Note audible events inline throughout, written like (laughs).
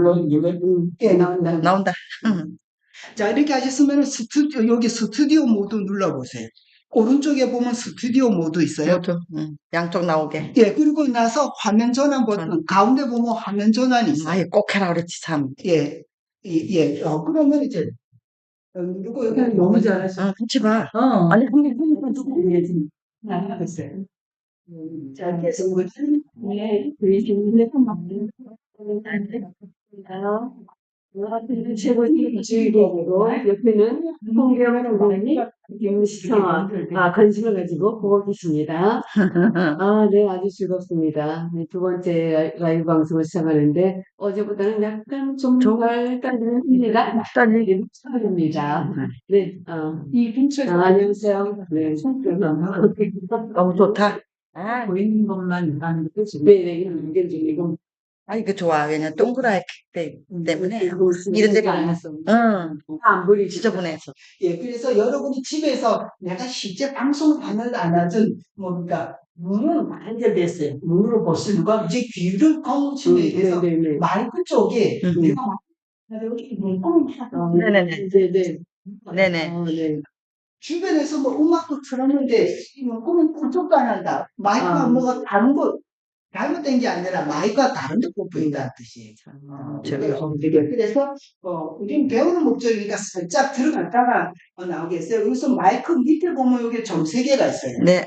눌러 음, 예, 나온다. 나온다. 응. 자, 이렇게 하셨으면 스튜디오, 여기 스튜디오 모드 눌러보세요. 오른쪽에 보면 스튜디오 모드 있어요. 모두 응. 양쪽 나오게. 예, 그리고 나서 화면 전환 버튼, 가운데 보면 화면 전환이 있어요. 아예 꼭 해라 그랬지 참. 예, 예, 예. 어, 그러면 이제, 어, 누르고 여기 너무 잘하셔. 응, 같이 봐. 어. 아니 한개 한개 예, 지금 나가겠어요. 음, 자, 그래서 뭐지? 네, 그리시는데 한번 최고님 주의계고 옆에는 홍계원 후보님이 시청아 아, 관심을 가지고 보고 계십니다. 아, 네, 아주 즐겁습니다. 네, 두 번째 라이브 방송을 시작하는데 어제보다는 약간 좀덜 떨리는 합니다. 떨리긴 축하드립니다. 네, 어, 이 근처에 아, 안녕하세요. 네, 너무 좋다. 아, 보이는 것만 하는 거지. 네, 네, 이게 지금 아 이거 좋아. 왜냐 동그랗게 때- 때문에. 이런 이런 데가 안 했어. 응. 안 보이지. 지저분해서. 예, 그래서 여러분이 집에서 내가 실제 방송을 하든 안 하든 뭡니까. 눈으로 볼 수 있는 거 이제 귀를 거무침에 대해서 네, 네, 네. 마이크 쪽에 음. 내가 막 여기 눈금이 어, 네네네. 네, 네. 네네. 어, 네. 주변에서 뭐 음악도 틀었는데 이 눈금은 꿀쩍도 안 한다. 마이크가 아. 뭐가 다른 거 잘못된 게 아니라 마이크가 다른 데 꽂혀 있다는 뜻이에요. 어. 그래요. 그래서 어, 우린 배우는 목적이니까 살짝 들어갔다가 어, 나오겠어요. 여기서 마이크 밑에 보면 여기 점세 개가 있어요. 네.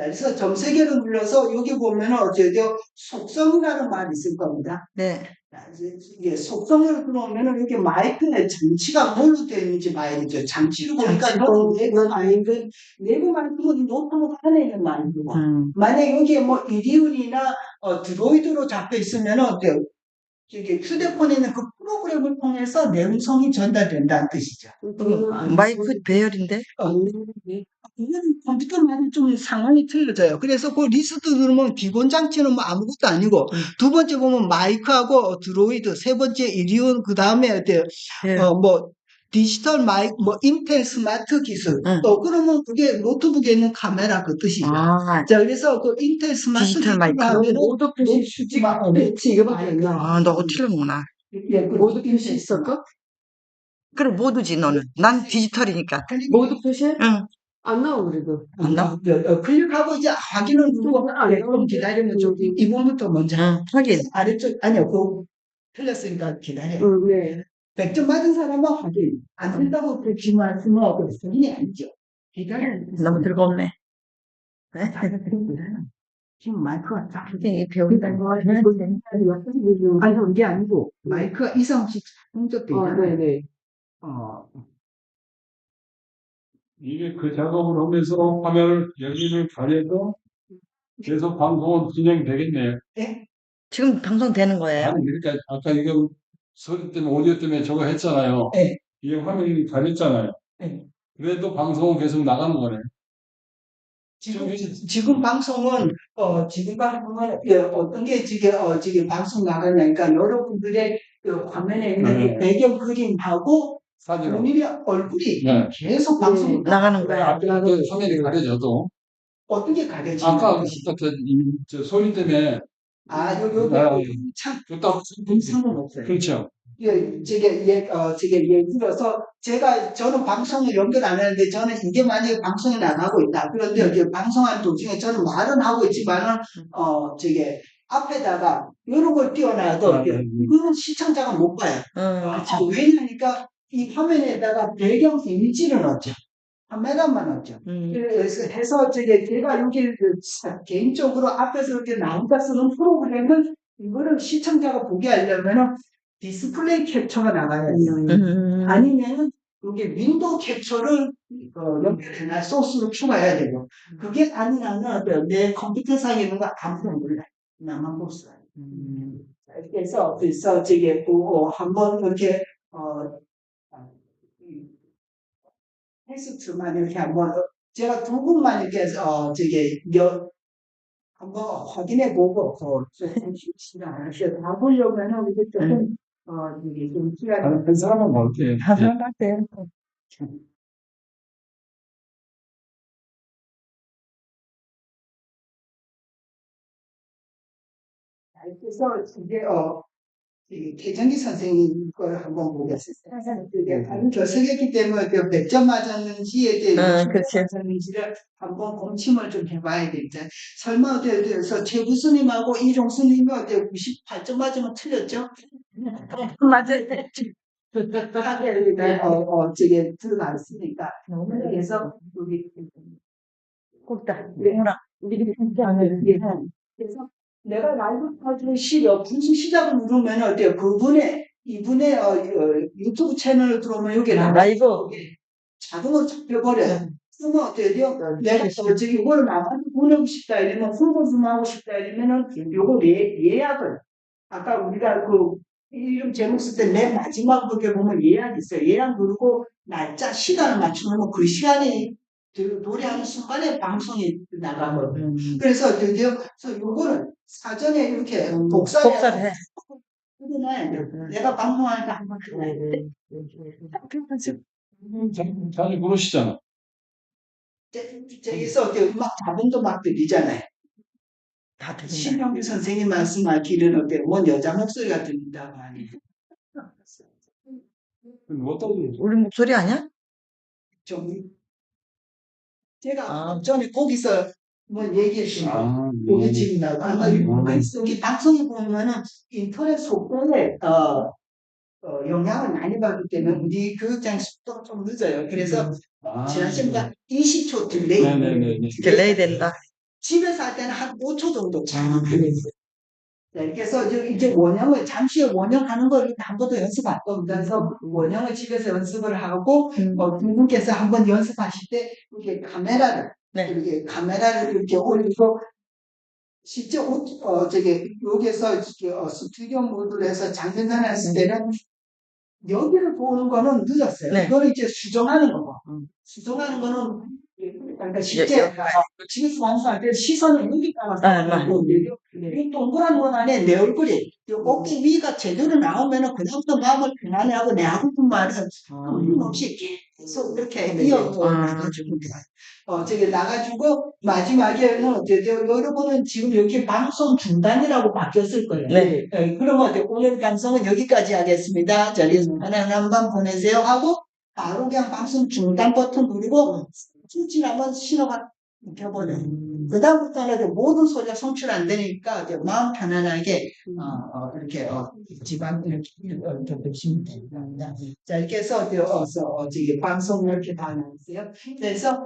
자, 그래서 점세 개를 눌러서 여기 보면은 어쩌죠? 속성이라는 말이 있을 겁니다. 네. 이게 속성을 들어오면은 여기 마이크의 장치가 뭘로 되어 있는지 봐야 되죠. 장치를 보니까 이건 내부 뭐- 마이크, 내부 안에 있는 마이크고. 음. 만약 여기에 뭐 이디온이나 어, 드로이드로 잡혀 있으면은 어때요? 저기 휴대폰에 있는 그 프로그램을 통해서 내 음성이 전달된다는 뜻이죠. 음, 마이크 배열인데. 어, 이거는 컴퓨터마다 좀 상황이 틀려져요. 그래서 그 리스트 누르면 기본 장치는 뭐 아무것도 아니고 음. 두 번째 보면 마이크하고 드로이드, 세 번째 이디온, 그 다음에 어때요? 예. 어, 뭐 디지털 마이크, 뭐 인텔 스마트 기술. 응. 또 그러면 그게 노트북에 있는 카메라 그 뜻이죠. 아, 자, 그래서 그 인텔 스마트 디지털 마이크. 하면은 모두 표시 수직 배치 이거밖에 안 나와. 아, 너가 틀렸구나. 예, 그 모두 표시 있었고 그럼 모두지 너는. 난 디지털이니까. 모두 표시 응. 안 나와 그래도. 안 나와? 어, 어, 클릭하고 이제 확인을 누르고 아, 예, 그럼 기다리면 좀 이- 이 부분부터 먼저 응. 확인. 아래쪽 아니요 그 틀렸으니까 기다려. 응, 네. 100점 맞은 사람은 확인. 안 된다고 그렇게 말씀은 그 소리 아니죠. 기다려. 너무 즐겁네. 네? 지금 마이크가 딱 이게 배운다. 아니 이게 아니고 마이크가 이상씩 동접돼 어, 있잖아요. 네네. 어, 이게 그 작업을 하면서 화면을 여기를 가려서 계속 방송은 진행되겠네요. 지금 방송되는 거예요? 아니 그러니까 아까 이거 소리 때문에 오디오 때문에 저거 했잖아요. 네. 이게 화면이 가렸잖아요. 네. 그래도 방송은 계속 나가는 거네. 지금 지금 방송은 어 지금 방송은 예, 어떤 게 지금 어 지금 방송 나가냐니까 여러분들의 그 화면에 있는 네. 이 배경 그림하고 사진으로. 본인의 얼굴이 네. 계속 방송 네. 나가는 거예요. 그 화면이 가려져도 어떤 게 가려지냐? 아까 저 소리 때문에 아, 요, 요, 아, 요, 참, 좋다고 상관없어요. 그렇죠. 예, 저게, 예, 어, 저게, 예를 들어서, 제가, 저는 방송을 연결 안 하는데, 저는 이게 만약에 방송에 나가고 있다. 그런데 이제 방송하는 도중에 저는 말은 하고 있지만은, 어, 저게, 앞에다가, 이런 걸 띄워놔도, 아, 이게 네. 이거는 시청자가 못 봐요. 응, 아, 그쵸. 왜냐니까, 이 화면에다가 배경 이미지를 넣었죠. 카메라만 넣었죠. 음. 그래서 해서 저게 제가 여기 그 사- 개인적으로 앞에서 이렇게 나온다 쓰는 프로그램은 이거를 시청자가 보게 하려면은 디스플레이 캡처가 나가야 돼요. 음. 아니면은 여기 윈도우 캡처를 어, 연결해놔 소스로 추가해야 되고 그게 아니라면 내 컴퓨터 상에 있는 거 아무도 몰라요. 나만 볼 수. 있어요. 음. 그래서 그래서 저게 보고 한번 이렇게 어 테스트만 이렇게 한번 제가 두 분만 이렇게 어 저게 여 한번 확인해 보고 어 시간 다 보려면은 이게 조금 어 이게 좀 시간이 한, 한 사람은 볼게. 하나밖에. 그래서 이게 어 이 태정기 선생님 걸 한번 보겠습니다. 그게 교석했기 때문에 그몇점 맞았는지에 대해 응, 그치. 맞았는지를 한번 공침을 좀 해봐야 되겠죠. 설마 어떻게 돼서 최구스님하고 이종수님이 어떻게 98점 맞으면 틀렸죠? (laughs) 맞아. 어, 어, 저게 들어갔으니까. 그래서 우리. 네. 뭐라. 우리 그래서 내가 라이브 터지는 시력 분수 시작을 누르면 어때요? 그분의 이분의 어, 어, 유튜브 채널을 들어오면 여기 나와 라이브. 자동으로 잡혀버려요. 그러면 돼요? 내가 어, 저기 이걸 나한테 보내고 싶다 이러면 홍보 좀 하고 싶다 이러면은 요거 예, 예약을 아까 우리가 그 이름 제목 쓸 때 맨 마지막 그게 보면 예약 있어요. 예약 누르고 날짜 시간을 맞추면 그 시간이 그 도래하는 순간에 방송이 나가거든요. 음. 그래서 드디어 요거는 사전에 이렇게 복사를 복사를 해. 그러면 내가 방송하니까 한번. 자- 자주 그러시잖아. 저기서 음악 자본도 막 들리잖아요. 다 들린다. 신명규 선생님 말씀하기는 어때 뭔 여자 목소리가 들린다고 하니. 어떤 우리 목소리 아니야? 좀 제가 아. 전에 거기서 뭐 얘기했어요. 아, 우리 예. 집이 나고 아마 여기 방송에 보면은 인터넷 속도에 어, 어, 영향을 많이 받기 때문에 우리 교육장 속도가 좀 늦어요. 그래서 아, 지난 시간 20초 딜레이. 네 네 네 네. 딜레이 된다. 집에서 할 때는 한 5초 정도 차이 음. 걸 네, 그래서 이제- 원형을 잠시 원형하는 걸 한 번도 연습 할 겁니다. 그래서 원형을 집에서 연습을 하고 음. 어, 두 분께서 한번 연습하실 때 이렇게 카메라를 네. 이렇게 카메라를 이렇게 올리고 실제 옷, 어, 저기 여기서 이렇게 어, 스튜디오 모드로 해서 장면을 했을 때는 여기를 보는 거는 늦었어요. 네. 이거는 이제 수정하는 거고 음. 수정하는 거는 그러니까 실제 여- 여- 집에서 방송할 때 시선을 여기 아, 따라서 네. 이 동그란 문 안에 내 얼굴이 이 어깨 위가 제대로 나오면은 그다음부터 마음을 편안해하고 내 하고 싶은 말을 끊임없이 계속 이렇게 네. 이어 아. 어 저기 나가지고 마지막에는? 여러분은 지금 여기 방송 중단이라고 바뀌었을 거예요. 네. 예, 그러면 어때요? 오늘 방송은 여기까지 하겠습니다. 저기 편안한 한밤 보내세요 하고 바로 그냥 방송 중단 버튼 누르고 한번 신호가 켜버려요. 그다음부터는 모든 소리가 송출 안 되니까 이제 마음 편안하게 어, 어, 이렇게 어, 집안 이렇게 이렇게 보시면 됩니다. 자 이렇게 해서 이제 어, 저기 방송을 이렇게 다 나왔어요. 그래서